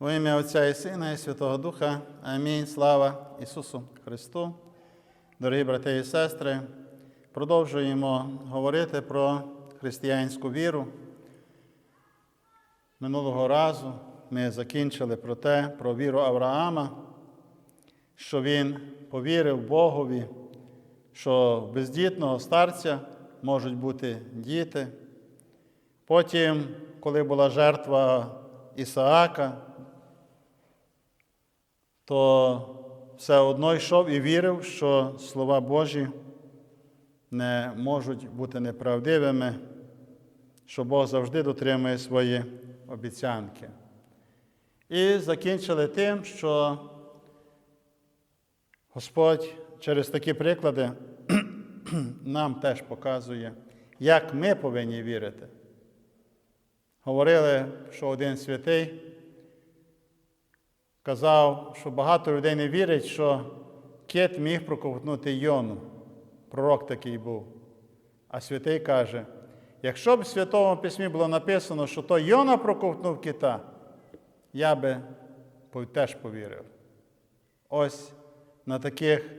Во ім'я Отця і Сина, і Святого Духа. Амінь. Слава Ісусу Христу. Дорогі брати і сестри, продовжуємо говорити про християнську віру. Минулого разу ми закінчили про те, про віру Авраама, що він повірив Богові, що бездітного старця можуть бути діти. Потім, коли була жертва Ісаака, то все одно йшов і вірив, що слова Божі не можуть бути неправдивими, що Бог завжди дотримує свої обіцянки. І закінчили тим, що Господь через такі приклади нам теж показує, як ми повинні вірити. Говорили, що один святий казав, що багато людей не вірить, що кит міг проковтнути Йону. Пророк такий був. А святий каже: якщо б в Святому Письмі було написано, що то Йона проковтнув кита, я би теж повірив. Ось на, таких,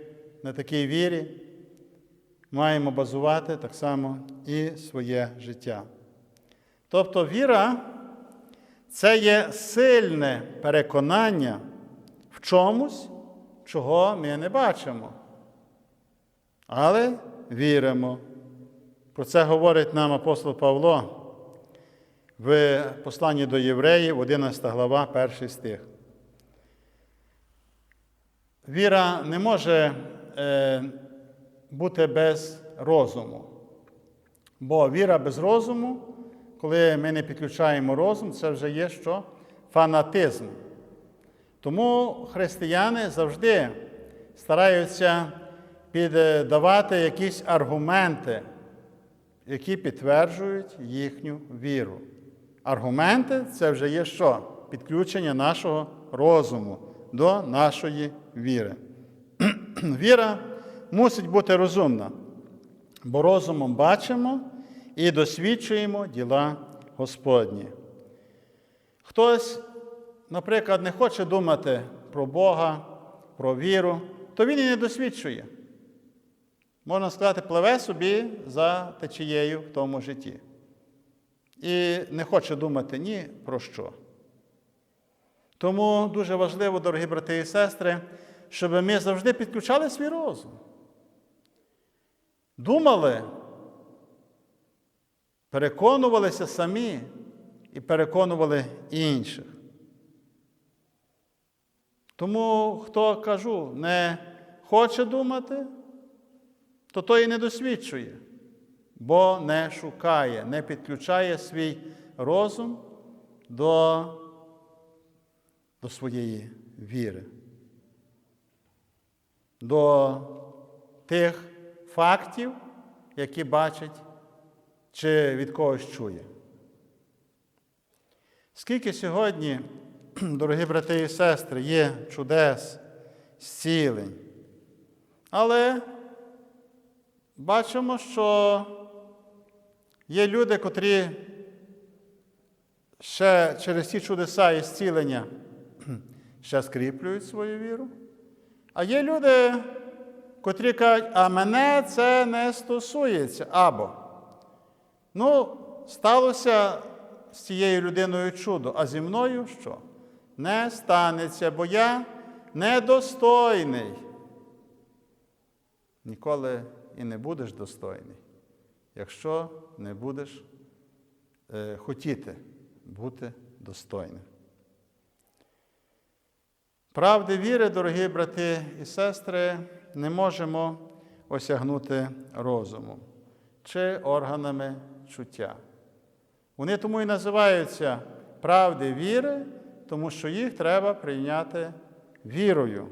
на такій вірі маємо базувати так само і своє життя. Тобто віра це є сильне переконання в чомусь, чого ми не бачимо. Але віримо. Про це говорить нам апостол Павло в посланні до євреїв, 11 глава, 1 стих. Віра не може е, бути без розуму. Бо віра без розуму, коли ми не підключаємо розум, це вже є що? Фанатизм. Тому християни завжди стараються піддавати якісь аргументи, які підтверджують їхню віру. Аргументи це вже є що? Підключення нашого розуму до нашої віри. Віра мусить бути розумна, бо розумом бачимо і досвідчуємо діла Господні. Хтось, наприклад, не хоче думати про Бога, про віру, то він і не досвідчує. Можна сказати, пливе собі за течією в тому житті. І не хоче думати ні про що. Тому дуже важливо, дорогі брати і сестри, щоб ми завжди підключали свій розум. Думали, переконувалися самі і переконували інших. Тому, хто кажу, не хоче думати, то той і не досвідчує, бо не шукає, не підключає свій розум до, до своєї віри, до тих фактів, які бачить чи від когось чує. Скільки сьогодні, дорогі брати і сестри, є чудес, зцілень, але бачимо, що є люди, котрі ще через ті чудеса і зцілення ще скріплюють свою віру, а є люди, котрі кажуть, а мене це не стосується. Або, ну, сталося з цією людиною чудо, а зі мною що? Не станеться, бо я недостойний. Ніколи і не будеш достойний, якщо не будеш е, хотіти бути достойним. Правди віри, дорогі брати і сестри, не можемо осягнути розумом чи органами чуття. Вони тому і називаються правди віри, тому що їх треба прийняти вірою.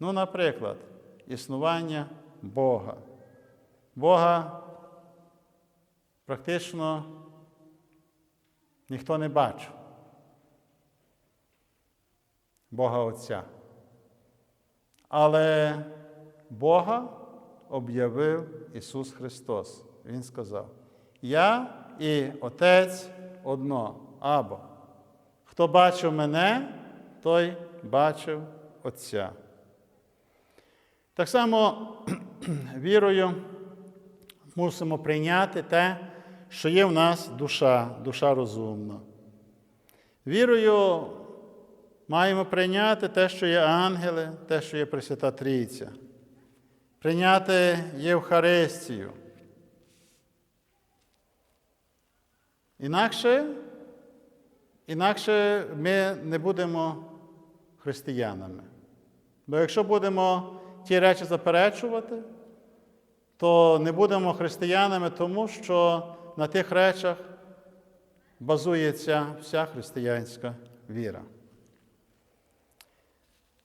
Ну, наприклад, існування Бога. Бога практично ніхто не бачив. Бога Отця. Але Бога об'явив Ісус Христос. Він сказав: Я і Отець одно, або Хто бачив мене, той бачив Отця. Так само вірою мусимо прийняти те, що є в нас душа, душа розумна. Вірою маємо прийняти те, що є ангели, те, що є Пресвята Трійця. Прийняти Євхаристію. Інакше, інакше ми не будемо християнами. Бо якщо будемо ті речі заперечувати, то не будемо християнами, тому що на тих речах базується вся християнська віра.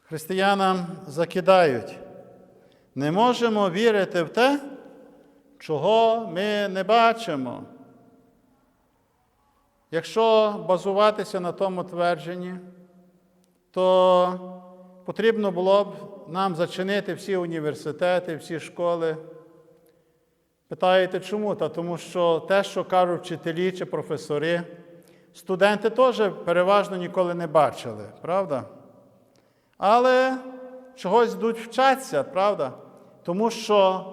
Християнам закидають. Не можемо вірити в те, чого ми не бачимо. Якщо базуватися на тому твердженні, то потрібно було б нам зачинити всі університети, всі школи. Питаєте, чому? Та тому що те, що кажуть вчителі чи професори, студенти теж переважно ніколи не бачили, правда? Але чогось йдуть вчатися, правда? Тому що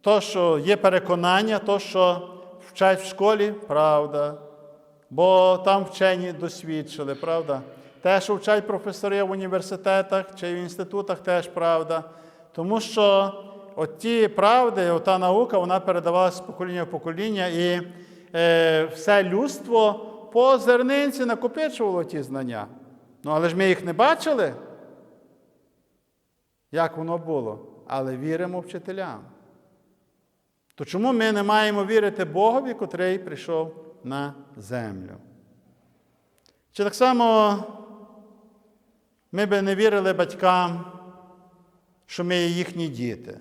то, що є переконання, то, що вчать в школі, правда. Бо там вчені досвідчили, правда? Те, що вчать професори в університетах чи в інститутах, теж правда. Тому що от ті правди, ота наука, вона передавалася з покоління в покоління, і е, все людство по зернинці накопичувало ті знання. Ну, але ж ми їх не бачили, як воно було, але віримо вчителям. То чому ми не маємо вірити Богові, котрий прийшов на землю? Чи так само ми би не вірили батькам, що ми є їхні діти?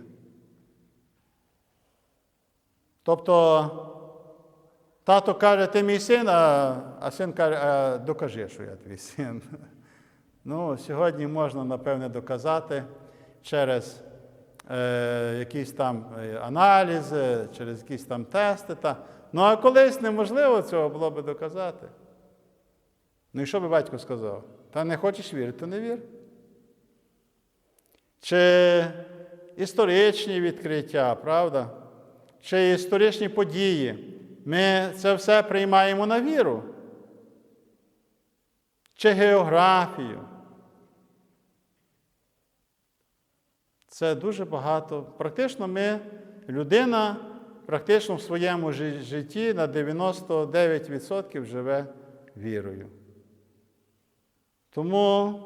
Тобто тато каже, ти мій син, а, син каже, а докажи, що я твій син. Ну, сьогодні можна, напевне, доказати через е, якісь там е, аналізи, через якісь там тести. Та. Ну, а колись неможливо цього було би доказати. Ну і що би батько сказав? Та не хочеш вірити, то не вір. Чи історичні відкриття, правда? Чи історичні події. Ми це все приймаємо на віру. Чи географію. Це дуже багато. Практично ми, людина, практично в своєму житті на 99% живе вірою. Тому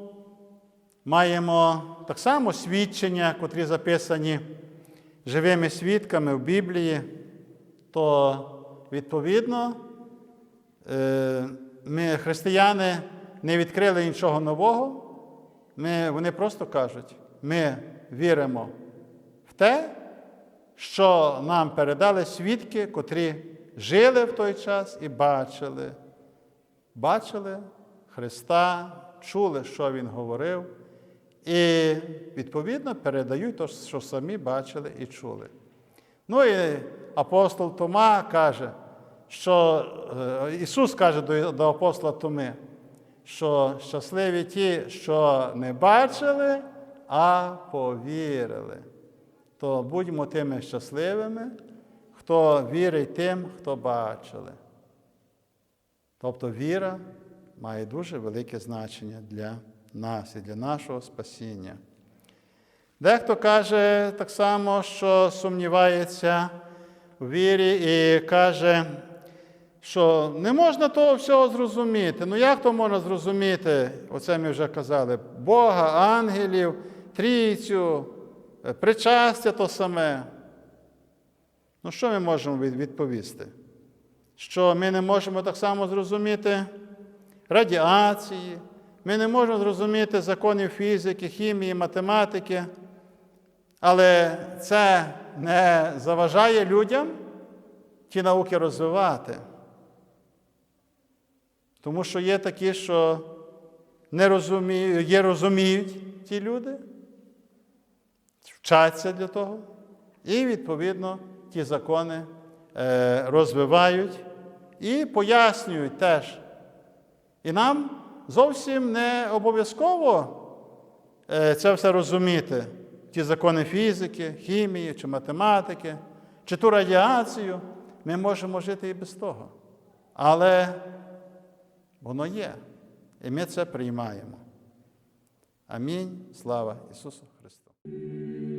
маємо так само свідчення, котрі записані живими свідками в Біблії, то відповідно е, ми, християни, не відкрили нічого нового. Ми, вони просто кажуть, ми віримо в те, що нам передали свідки, котрі жили в той час і бачили. Бачили Христа, чули, що Він говорив, і, відповідно, передають те, що самі бачили і чули. Ну і апостол Тома каже, що е, Ісус каже до, до апостола Томи, що щасливі ті, що не бачили, а повірили. То будьмо тими щасливими, хто вірить тим, хто бачили. Тобто віра має дуже велике значення для нас і для нашого спасіння. Дехто каже так само, що сумнівається у вірі і каже, що не можна того всього зрозуміти. Ну як то можна зрозуміти? Оце ми вже казали, Бога, ангелів, трійцю, е, причастя то саме. Ну, що ми можемо відповісти? Що ми не можемо так само зрозуміти радіації, ми не можемо зрозуміти законів фізики, хімії, математики, але це не заважає людям ті науки розвивати. Тому що є такі, що не розуміють, є розуміють ті люди, вчаться для того, і, відповідно, ті закони е, розвивають і пояснюють теж І нам зовсім не обов'язково е, це все розуміти, ті закони фізики, хімії чи математики, чи ту радіацію. Ми можемо жити і без того. Але воно є. І ми це приймаємо. Амінь. Слава Ісусу Música